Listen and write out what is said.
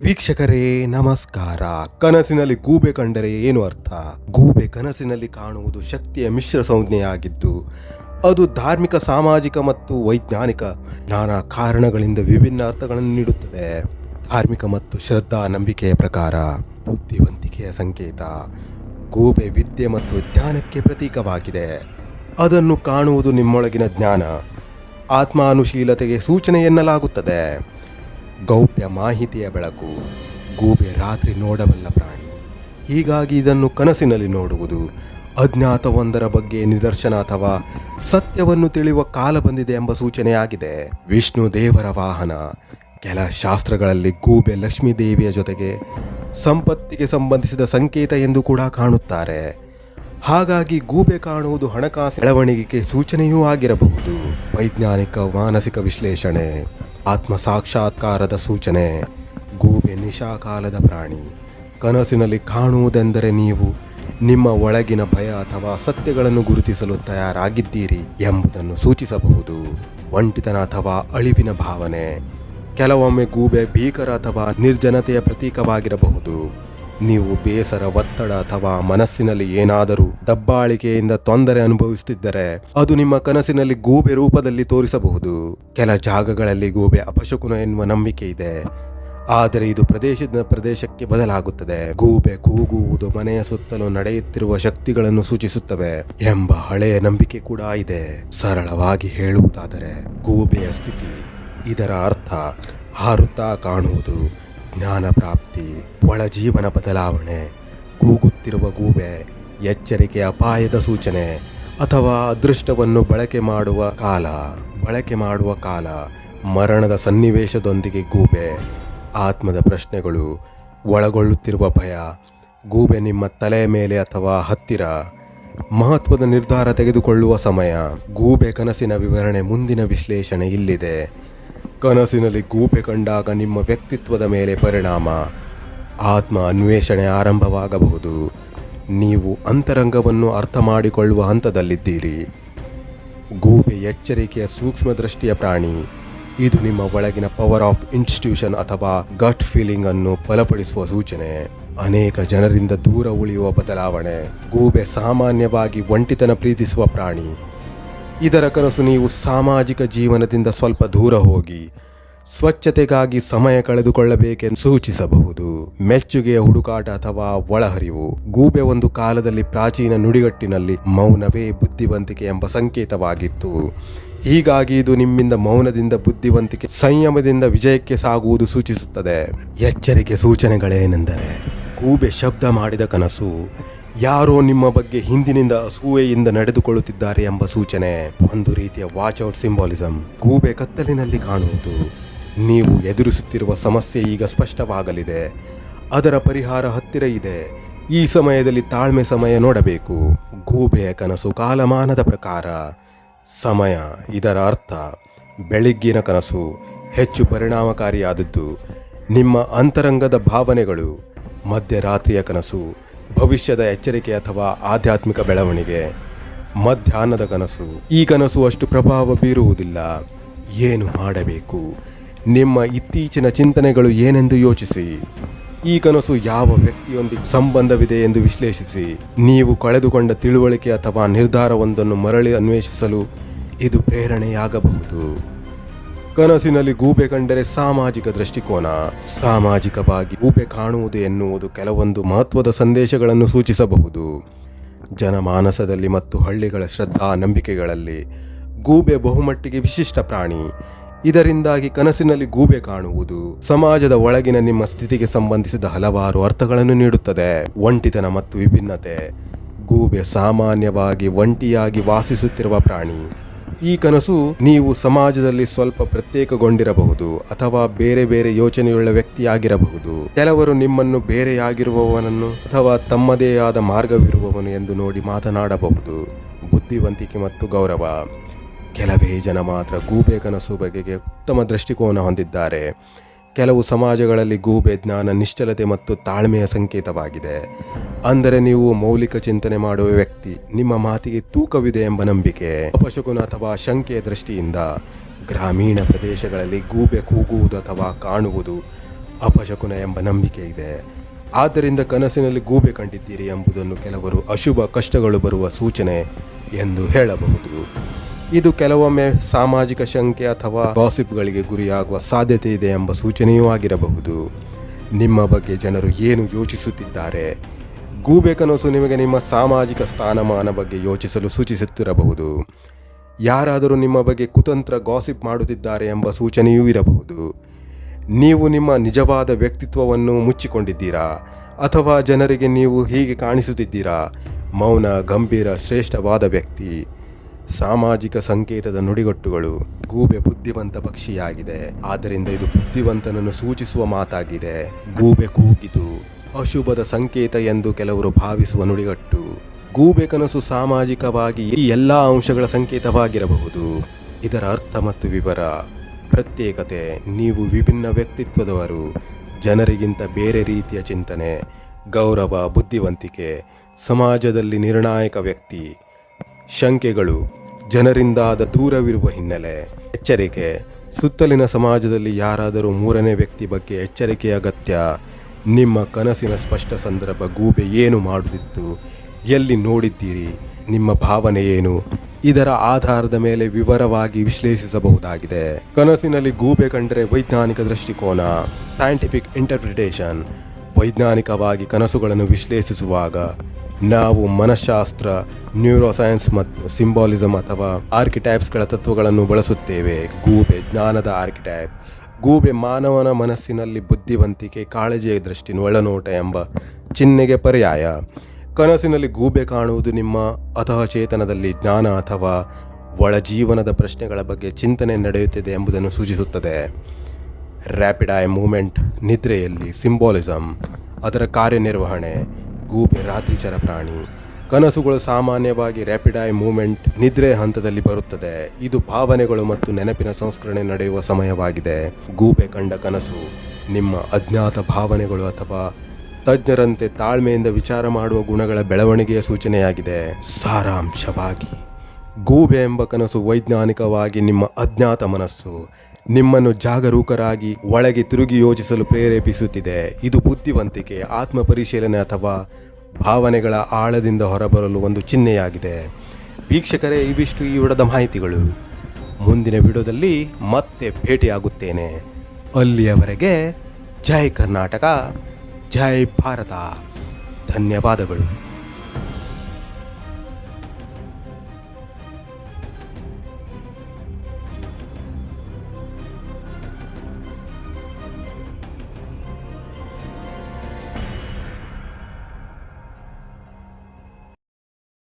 ವೀಕ್ಷಕರೇ, ನಮಸ್ಕಾರ. ಕನಸಿನಲ್ಲಿ ಗೂಬೆ ಕಂಡರೆ ಏನು ಅರ್ಥ? ಗೂಬೆ ಕನಸಿನಲ್ಲಿ ಕಾಣುವುದು ಶಕ್ತಿಯ ಮಿಶ್ರ ಸಂಜ್ಞೆಯಾಗಿದ್ದು, ಅದು ಧಾರ್ಮಿಕ, ಸಾಮಾಜಿಕ ಮತ್ತು ವೈಜ್ಞಾನಿಕ ನಾನಾ ಕಾರಣಗಳಿಂದ ವಿಭಿನ್ನ ಅರ್ಥಗಳನ್ನು ನೀಡುತ್ತದೆ. ಧಾರ್ಮಿಕ ಮತ್ತು ಶ್ರದ್ಧಾ ನಂಬಿಕೆಯ ಪ್ರಕಾರ, ಬುದ್ಧಿವಂತಿಕೆಯ ಸಂಕೇತ, ಗೂಬೆ ವಿದ್ಯೆ ಮತ್ತು ಜ್ಞಾನಕ್ಕೆ ಪ್ರತೀಕವಾಗಿದೆ. ಅದನ್ನು ಕಾಣುವುದು ನಿಮ್ಮೊಳಗಿನ ಜ್ಞಾನ. ಆತ್ಮಾನುಶೀಲತೆಗೆ ಸೂಚನೆ ಎನ್ನಲಾಗುತ್ತದೆ. ಗೌಪ್ಯ ಮಾಹಿತಿಯ ಬೆಳಕು ಗೂಬೆ ರಾತ್ರಿ ನೋಡಬಲ್ಲ ಪ್ರಾಣಿ. ಹೀಗಾಗಿ ಇದನ್ನು ಕನಸಿನಲ್ಲಿ ನೋಡುವುದು ಅಜ್ಞಾತವೊಂದರ ಬಗ್ಗೆ ನಿದರ್ಶನ ಅಥವಾ ಸತ್ಯವನ್ನು ತಿಳಿಯುವ ಕಾಲ ಬಂದಿದೆ ಎಂಬ ಸೂಚನೆಯಾಗಿದೆ. ವಿಷ್ಣು ದೇವರ ವಾಹನ. ಕೆಲ ಶಾಸ್ತ್ರಗಳಲ್ಲಿ ಗೂಬೆ ಲಕ್ಷ್ಮೀ ದೇವಿಯ ಜೊತೆಗೆ ಸಂಪತ್ತಿಗೆ ಸಂಬಂಧಿಸಿದ ಸಂಕೇತ ಎಂದು ಕೂಡ ಕಾಣುತ್ತಾರೆ. ಹಾಗಾಗಿ ಗೂಬೆ ಕಾಣುವುದು ಹಣಕಾಸು ಬೆಳವಣಿಗೆಗೆ ಸೂಚನೆಯೂ ಆಗಿರಬಹುದು. ವೈಜ್ಞಾನಿಕ, ಮಾನಸಿಕ ವಿಶ್ಲೇಷಣೆ. ಆತ್ಮ ಸಾಕ್ಷಾತ್ಕಾರದ ಸೂಚನೆ. ಗೂಬೆ ನಿಶಾಕಾಲದ ಪ್ರಾಣಿ. ಕನಸಿನಲ್ಲಿ ಕಾಣುವುದೆಂದರೆ ನೀವು ನಿಮ್ಮ ಒಳಗಿನ ಭಯ ಅಥವಾ ಸತ್ಯಗಳನ್ನು ಗುರುತಿಸಲು ತಯಾರಾಗಿದ್ದೀರಿ ಎಂಬುದನ್ನು ಸೂಚಿಸಬಹುದು. ಒಂಟಿತನ ಅಥವಾ ಅಳಿವಿನ ಭಾವನೆ. ಕೆಲವೊಮ್ಮೆ ಗೂಬೆ ಭೀಕರ ಅಥವಾ ನಿರ್ಜನತೆಯ ಪ್ರತೀಕವಾಗಿರಬಹುದು. ನೀವು ಬೇಸರ, ಒತ್ತಡ ಅಥವಾ ಮನಸ್ಸಿನಲ್ಲಿ ಏನಾದರೂ ದಬ್ಬಾಳಿಕೆಯಿಂದ ತೊಂದರೆ ಅನುಭವಿಸುತ್ತಿದ್ದರೆ ಅದು ನಿಮ್ಮ ಕನಸಿನಲ್ಲಿ ಗೂಬೆ ರೂಪದಲ್ಲಿ ತೋರಿಸಬಹುದು. ಕೆಲ ಜಾಗಗಳಲ್ಲಿ ಗೂಬೆ ಅಪಶಕುನ ಎನ್ನುವ ನಂಬಿಕೆ ಇದೆ. ಆದರೆ ಇದು ಪ್ರದೇಶದಿಂದ ಪ್ರದೇಶಕ್ಕೆ ಬದಲಾಗುತ್ತದೆ. ಗೂಬೆ ಕೂಗುವುದು ಮನೆಯ ಸುತ್ತಲೂ ನಡೆಯುತ್ತಿರುವ ಶಕ್ತಿಗಳನ್ನು ಸೂಚಿಸುತ್ತವೆ ಎಂಬ ಹಳೆಯ ನಂಬಿಕೆ ಕೂಡ ಇದೆ. ಸರಳವಾಗಿ ಹೇಳುವುದಾದರೆ ಗೂಬೆಯ ಸ್ಥಿತಿ ಇದರ ಅರ್ಥ ಹಾರುತ್ತಾ ಕಾಣುವುದು. ಜ್ಞಾನ ಪ್ರಾಪ್ತಿ ಒಳ ಜೀವನ ಬದಲಾವಣೆ, ಕೂಗುತ್ತಿರುವ ಗೂಬೆ, ಎಚ್ಚರಿಕೆ ಅಪಾಯದ ಸೂಚನೆ, ಅಥವಾ ಅದೃಷ್ಟವನ್ನು ಬಳಕೆ ಮಾಡುವ ಕಾಲ, ಬಳಕೆ ಮಾಡುವ ಕಾಲ, ಮರಣದ ಸನ್ನಿವೇಶದೊಂದಿಗೆ ಗೂಬೆ, ಆತ್ಮದ ಪ್ರಶ್ನೆಗಳು, ಒಳಗೊಳ್ಳುತ್ತಿರುವ ಭಯ, ಗೂಬೆ ನಿಮ್ಮ ತಲೆಯ ಮೇಲೆ ಅಥವಾ ಹತ್ತಿರ, ಮಹತ್ವದ ನಿರ್ಧಾರ ತೆಗೆದುಕೊಳ್ಳುವ ಸಮಯ, ಗೂಬೆ ಕನಸಿನ ವಿವರಣೆ ಮುಂದಿನ ವಿಶ್ಲೇಷಣೆ ಇಲ್ಲಿದೆ. ಕನಸಿನಲ್ಲಿ ಗೂಬೆ ಕಂಡಾಗ ನಿಮ್ಮ ವ್ಯಕ್ತಿತ್ವದ ಮೇಲೆ ಪರಿಣಾಮ, ಆತ್ಮ ಅನ್ವೇಷಣೆ ಆರಂಭವಾಗಬಹುದು. ನೀವು ಅಂತರಂಗವನ್ನು ಅರ್ಥ ಮಾಡಿಕೊಳ್ಳುವ ಹಂತದಲ್ಲಿದ್ದೀರಿ. ಗೂಬೆ ಎಚ್ಚರಿಕೆಯ ಸೂಕ್ಷ್ಮ ದೃಷ್ಟಿಯ ಪ್ರಾಣಿ, ಇದು ನಿಮ್ಮ ಒಳಗಿನ ಪವರ್ ಆಫ್ ಇನ್ಸ್ಟಿಟ್ಯೂಷನ್ ಅಥವಾ ಗಟ್ ಫೀಲಿಂಗ್ ಅನ್ನು ಬಲಪಡಿಸುವ ಸೂಚನೆ. ಅನೇಕ ಜನರಿಂದ ದೂರ ಉಳಿಯುವ ಬದಲಾವಣೆ. ಗೂಬೆ ಸಾಮಾನ್ಯವಾಗಿ ಒಂಟಿತನ ಪ್ರೀತಿಸುವ ಪ್ರಾಣಿ. ಇದರ ಕನಸು ನೀವು ಸಾಮಾಜಿಕ ಜೀವನದಿಂದ ಸ್ವಲ್ಪ ದೂರ ಹೋಗಿ ಸ್ವಚ್ಛತೆಗಾಗಿ ಸಮಯ ಕಳೆದುಕೊಳ್ಳಬೇಕೆಂದು ಸೂಚಿಸಬಹುದು. ಮೆಚ್ಚುಗೆಯ ಹುಡುಕಾಟ ಅಥವಾ ಒಳಹರಿವು, ಗೂಬೆ ಒಂದು ಕಾಲದಲ್ಲಿ ಪ್ರಾಚೀನ ನುಡಿಗಟ್ಟಿನಲ್ಲಿ ಮೌನವೇ ಬುದ್ಧಿವಂತಿಕೆ ಎಂಬ ಸಂಕೇತವಾಗಿತ್ತು. ಹೀಗಾಗಿ ಇದು ನಿಮ್ಮಿಂದ ಮೌನದಿಂದ ಬುದ್ಧಿವಂತಿಕೆ, ಸಂಯಮದಿಂದ ವಿಜಯಕ್ಕೆ ಸಾಗುವುದು ಸೂಚಿಸುತ್ತದೆ. ಎಚ್ಚರಿಕೆ ಸೂಚನೆಗಳೇನೆಂದರೆ, ಗೂಬೆ ಶಬ್ದ ಮಾಡಿದ ಕನಸು ಯಾರೋ ನಿಮ್ಮ ಬಗ್ಗೆ ಹಿಂದಿನಿಂದ ಅಸೂಯೆಯಿಂದ ನಡೆದುಕೊಳ್ಳುತ್ತಿದ್ದಾರೆ ಎಂಬ ಸೂಚನೆ. ಒಂದು ರೀತಿಯ ವಾಚ್ ಔಟ್ ಸಿಂಬಾಲಿಸಂ ಗೂಬೆ ಕತ್ತಲಿನಲ್ಲಿ ಕಾಣುವುದು. ನೀವು ಎದುರಿಸುತ್ತಿರುವ ಸಮಸ್ಯೆ ಈಗ ಸ್ಪಷ್ಟವಾಗಲಿದೆ. ಅದರ ಪರಿಹಾರ ಹತ್ತಿರ ಇದೆ. ಈ ಸಮಯದಲ್ಲಿ ತಾಳ್ಮೆ ಸಮಯ ನೋಡಬೇಕು. ಗೂಬೆಯ ಕನಸು ಕಾಲಮಾನದ ಪ್ರಕಾರ. ಸಮಯ ಇದರ ಅರ್ಥ. ಬೆಳಿಗ್ಗಿನ ಕನಸು ಹೆಚ್ಚು ಪರಿಣಾಮಕಾರಿಯಾದದ್ದು. ನಿಮ್ಮ ಅಂತರಂಗದ ಭಾವನೆಗಳು. ಮಧ್ಯರಾತ್ರಿಯ ಕನಸು ಭವಿಷ್ಯದ ಎಚ್ಚರಿಕೆ ಅಥವಾ ಆಧ್ಯಾತ್ಮಿಕ ಬೆಳವಣಿಗೆ, ಮಧ್ಯಾಹ್ನದ ಕನಸು. ಈ ಕನಸು ಅಷ್ಟು ಪ್ರಭಾವ ಬೀರುವುದಿಲ್ಲ. ಏನು ಮಾಡಬೇಕು? ನಿಮ್ಮ ಇತ್ತೀಚಿನ ಚಿಂತನೆಗಳು ಏನೆಂದು ಯೋಚಿಸಿ. ಈ ಕನಸು ಯಾವ ವ್ಯಕ್ತಿಯೊಂದಿಗೆ ಸಂಬಂಧವಿದೆ ಎಂದು ವಿಶ್ಲೇಷಿಸಿ. ನೀವು ಕಳೆದುಕೊಂಡ ತಿಳುವಳಿಕೆ ಅಥವಾ ನಿರ್ಧಾರವೊಂದನ್ನು ಮರಳಿ ಅನ್ವೇಷಿಸಲು ಇದು ಪ್ರೇರಣೆಯಾಗಬಹುದು. ಕನಸಿನಲ್ಲಿ ಗೂಬೆ ಕಂಡರೆ ಸಾಮಾಜಿಕ ದೃಷ್ಟಿಕೋನ. ಸಾಮಾಜಿಕವಾಗಿ ಗೂಬೆ ಕಾಣುವುದು ಎನ್ನುವುದು ಕೆಲವೊಂದು ಮಹತ್ವದ ಸಂದೇಶಗಳನ್ನು ಸೂಚಿಸಬಹುದು. ಜನಮಾನಸದಲ್ಲಿ ಮತ್ತು ಹಳ್ಳಿಗಳ ಶ್ರದ್ಧಾ ನಂಬಿಕೆಗಳಲ್ಲಿ ಗೂಬೆ ಬಹುಮಟ್ಟಿಗೆ ವಿಶಿಷ್ಟ ಪ್ರಾಣಿ. ಇದರಿಂದಾಗಿ ಕನಸಿನಲ್ಲಿ ಗೂಬೆ ಕಾಣುವುದು ಸಮಾಜದ ಒಳಗಿನ ನಿಮ್ಮ ಸ್ಥಿತಿಗೆ ಸಂಬಂಧಿಸಿದ ಹಲವಾರು ಅರ್ಥಗಳನ್ನು ನೀಡುತ್ತದೆ. ಒಂಟಿತನ ಮತ್ತು ವಿಭಿನ್ನತೆ. ಗೂಬೆ ಸಾಮಾನ್ಯವಾಗಿ ಒಂಟಿಯಾಗಿ ವಾಸಿಸುತ್ತಿರುವ ಪ್ರಾಣಿ. ಈ ಕನಸು ನೀವು ಸಮಾಜದಲ್ಲಿ ಸ್ವಲ್ಪ ಪ್ರತ್ಯೇಕಗೊಂಡಿರಬಹುದು ಅಥವಾ ಬೇರೆ ಬೇರೆ ಯೋಚನೆಯುಳ್ಳ ವ್ಯಕ್ತಿಯಾಗಿರಬಹುದು. ಕೆಲವರು ನಿಮ್ಮನ್ನು ಬೇರೆಯಾಗಿರುವವನನ್ನು ಅಥವಾ ತಮ್ಮದೇ ಆದ ಮಾರ್ಗವಿರುವವನು ಎಂದು ನೋಡಿ ಮಾತನಾಡಬಹುದು. ಬುದ್ಧಿವಂತಿಕೆ ಮತ್ತು ಗೌರವ. ಕೆಲವೇ ಜನ ಮಾತ್ರ ಗೂಬೆ ಕನಸು ಬಗೆಗೆ ಉತ್ತಮ ದೃಷ್ಟಿಕೋನ ಹೊಂದಿದ್ದಾರೆ. ಕೆಲವು ಸಮಾಜಗಳಲ್ಲಿ ಗೂಬೆ, ಜ್ಞಾನ, ನಿಶ್ಚಲತೆ ಮತ್ತು ತಾಳ್ಮೆಯ ಸಂಕೇತವಾಗಿದೆ. ಅಂದರೆ ನೀವು ಮೌಲಿಕ ಚಿಂತನೆ ಮಾಡುವ ವ್ಯಕ್ತಿ, ನಿಮ್ಮ ಮಾತಿಗೆ ತೂಕವಿದೆ ಎಂಬ ನಂಬಿಕೆ. ಅಪಶಕುನ ಅಥವಾ ಶಂಕೆಯ ದೃಷ್ಟಿಯಿಂದ ಗ್ರಾಮೀಣ ಪ್ರದೇಶಗಳಲ್ಲಿ ಗೂಬೆ ಕೂಗುವುದು ಅಥವಾ ಕಾಣುವುದು ಅಪಶಕುನ ಎಂಬ ನಂಬಿಕೆ ಇದೆ. ಆದ್ದರಿಂದ ಕನಸಿನಲ್ಲಿ ಗೂಬೆ ಕಂಡಿದ್ದೀರಿ ಎಂಬುದನ್ನು ಕೆಲವರು ಅಶುಭ ಕಷ್ಟಗಳು ಬರುವ ಸೂಚನೆ ಎಂದು ಹೇಳಬಹುದು. ಇದು ಕೆಲವೊಮ್ಮೆ ಸಾಮಾಜಿಕ ಶಂಕೆ ಅಥವಾ ಗಾಸಿಪ್ಗಳಿಗೆ ಗುರಿಯಾಗುವ ಸಾಧ್ಯತೆ ಇದೆ ಎಂಬ ಸೂಚನೆಯೂ ಆಗಿರಬಹುದು. ನಿಮ್ಮ ಬಗ್ಗೆ ಜನರು ಏನು ಯೋಚಿಸುತ್ತಿದ್ದಾರೆ? ಗೂಬೆ ಕನಸು ನಿಮಗೆ ನಿಮ್ಮ ಸಾಮಾಜಿಕ ಸ್ಥಾನಮಾನ ಬಗ್ಗೆ ಯೋಚಿಸಲು ಸೂಚಿಸುತ್ತಿರಬಹುದು. ಯಾರಾದರೂ ನಿಮ್ಮ ಬಗ್ಗೆ ಕುತಂತ್ರ ಗಾಸಿಪ್ ಮಾಡುತ್ತಿದ್ದಾರೆ ಎಂಬ ಸೂಚನೆಯೂ ಇರಬಹುದು. ನೀವು ನಿಮ್ಮ ನಿಜವಾದ ವ್ಯಕ್ತಿತ್ವವನ್ನು ಮುಚ್ಚಿಕೊಂಡಿದ್ದೀರಾ? ಅಥವಾ ಜನರಿಗೆ ನೀವು ಹೀಗೆ ಕಾಣಿಸುತ್ತಿದ್ದೀರಾ? ಮೌನ, ಗಂಭೀರ, ಶ್ರೇಷ್ಠವಾದ ವ್ಯಕ್ತಿ. ಸಾಮಾಜಿಕ ಸಂಕೇತದ ನುಡಿಗಟ್ಟುಗಳು ಗೂಬೆ ಬುದ್ಧಿವಂತ ಪಕ್ಷಿಯಾಗಿದೆ. ಆದ್ದರಿಂದ ಇದು ಬುದ್ಧಿವಂತನನ್ನು ಸೂಚಿಸುವ ಮಾತಾಗಿದೆ. ಗೂಬೆ ಕೂಗಿತು ಅಶುಭದ ಸಂಕೇತ ಎಂದು ಕೆಲವರು ಭಾವಿಸುವ ನುಡಿಗಟ್ಟು. ಗೂಬೆ ಕನಸು ಸಾಮಾಜಿಕವಾಗಿ ಈ ಎಲ್ಲ ಅಂಶಗಳ ಸಂಕೇತವಾಗಿರಬಹುದು. ಇದರ ಅರ್ಥ ಮತ್ತು ವಿವರ. ಪ್ರತ್ಯೇಕತೆ, ನೀವು ವಿಭಿನ್ನ ವ್ಯಕ್ತಿತ್ವದವರು, ಜನರಿಗಿಂತ ಬೇರೆ ರೀತಿಯ ಚಿಂತನೆ, ಗೌರವ, ಬುದ್ಧಿವಂತಿಕೆ, ಸಮಾಜದಲ್ಲಿ ನಿರ್ಣಾಯಕ ವ್ಯಕ್ತಿ ಶಂಕೆಗಳು ಜನರಿಂದಾದ ದೂರವಿರುವ ಹಿನ್ನೆಲೆ. ಎಚ್ಚರಿಕೆ. ಸುತ್ತಲಿನ ಸಮಾಜದಲ್ಲಿ ಯಾರಾದರೂ ಮೂರನೇ ವ್ಯಕ್ತಿ ಬಗ್ಗೆ ಎಚ್ಚರಿಕೆ ಅಗತ್ಯ. ನಿಮ್ಮ ಕನಸಿನ ಸ್ಪಷ್ಟ ಸಂದರ್ಭ ಗೂಬೆ ಏನು ಮಾಡುತ್ತಿತ್ತು? ಎಲ್ಲಿ ನೋಡಿದ್ದೀರಿ? ನಿಮ್ಮ ಭಾವನೆ ಏನು? ಇದರ ಆಧಾರದ ಮೇಲೆ ವಿವರವಾಗಿ ವಿಶ್ಲೇಷಿಸಬಹುದಾಗಿದೆ. ಕನಸಿನಲ್ಲಿ ಗೂಬೆ ಕಂಡರೆ ವೈಜ್ಞಾನಿಕ ದೃಷ್ಟಿಕೋನ ಸೈಂಟಿಫಿಕ್ ಇಂಟರ್ಪ್ರಿಟೇಷನ್ ವೈಜ್ಞಾನಿಕವಾಗಿ ಕನಸುಗಳನ್ನು ವಿಶ್ಲೇಷಿಸುವಾಗ ನಾವು ಮನಃಶಾಸ್ತ್ರ ನ್ಯೂರೋಸೈನ್ಸ್ ಮತ್ತು ಸಿಂಬಾಲಿಸಮ್ ಅಥವಾ ಆರ್ಕಿಟೈಪ್ಸ್ಗಳ ತತ್ವಗಳನ್ನು ಬಳಸುತ್ತೇವೆ. ಗೂಬೆ ಜ್ಞಾನದ ಆರ್ಕಿಟೈಪ್ ಗೂಬೆ ಮಾನವನ ಮನಸ್ಸಿನಲ್ಲಿ ಬುದ್ಧಿವಂತಿಕೆ, ಕಾಳಜಿಯ ದೃಷ್ಟಿ, ಒಳನೋಟ ಎಂಬ ಚಿಹ್ನೆಗೆ ಪರ್ಯಾಯ. ಕನಸಿನಲ್ಲಿ ಗೂಬೆ ಕಾಣುವುದು ನಿಮ್ಮ ಅಥವಾ ಚೇತನದಲ್ಲಿ ಜ್ಞಾನ ಅಥವಾ ಒಳಜೀವನದ ಪ್ರಶ್ನೆಗಳ ಬಗ್ಗೆ ಚಿಂತನೆ ನಡೆಯುತ್ತಿದೆ ಎಂಬುದನ್ನು ಸೂಚಿಸುತ್ತದೆ. ರ್ಯಾಪಿಡ್ ಐ ಮೂಮೆಂಟ್ ನಿದ್ರೆಯಲ್ಲಿ ಸಿಂಬಾಲಿಸಮ್ ಅದರ ಕಾರ್ಯನಿರ್ವಹಣೆ ಗೂಬೆ ರಾತ್ರಿಚರ ಪ್ರಾಣಿ. ಕನಸುಗಳು ಸಾಮಾನ್ಯವಾಗಿ ರ್ಯಾಪಿಡ್ ಐ ಮೂಮೆಂಟ್ ನಿದ್ರೆ ಹಂತದಲ್ಲಿ ಬರುತ್ತದೆ. ಇದು ಭಾವನೆಗಳು ಮತ್ತು ನೆನಪಿನ ಸಂಸ್ಕರಣೆ ನಡೆಯುವ ಸಮಯವಾಗಿದೆ. ಗೂಬೆ ಕಂಡ ಕನಸು ನಿಮ್ಮ ಅಜ್ಞಾತ ಭಾವನೆಗಳು ಅಥವಾ ತಜ್ಞರಂತೆ ತಾಳ್ಮೆಯಿಂದ ವಿಚಾರ ಮಾಡುವ ಗುಣಗಳ ಬೆಳವಣಿಗೆಯ ಸೂಚನೆಯಾಗಿದೆ. ಸಾರಾಂಶವಾಗಿ, ಗೂಬೆ ಎಂಬ ಕನಸು ವೈಜ್ಞಾನಿಕವಾಗಿ ನಿಮ್ಮ ಅಜ್ಞಾತ ಮನಸ್ಸು. ನಿಮ್ಮನ್ನು ಜಾಗರೂಕರಾಗಿ ಒಳಗೆ ತಿರುಗಿ ಯೋಚಿಸಲು ಪ್ರೇರೇಪಿಸುತ್ತಿದೆ. ಇದು ಬುದ್ಧಿವಂತಿಕೆ ಆತ್ಮ ಪರಿಶೀಲನೆ ಅಥವಾ ಭಾವನೆಗಳ ಆಳದಿಂದ ಹೊರಬರಲು ಒಂದು ಚಿಹ್ನೆಯಾಗಿದೆ. ವೀಕ್ಷಕರೇ, ಇವಿಷ್ಟು ಈ ವಿಡದ ಮಾಹಿತಿಗಳು. ಮುಂದಿನ ವಿಡಿಯೋದಲ್ಲಿ ಮತ್ತೆ ಭೇಟಿಯಾಗುತ್ತೇನೆ. ಅಲ್ಲಿಯವರೆಗೆ ಜೈ ಕರ್ನಾಟಕ, ಜೈ ಭಾರತ. ಧನ್ಯವಾದಗಳು.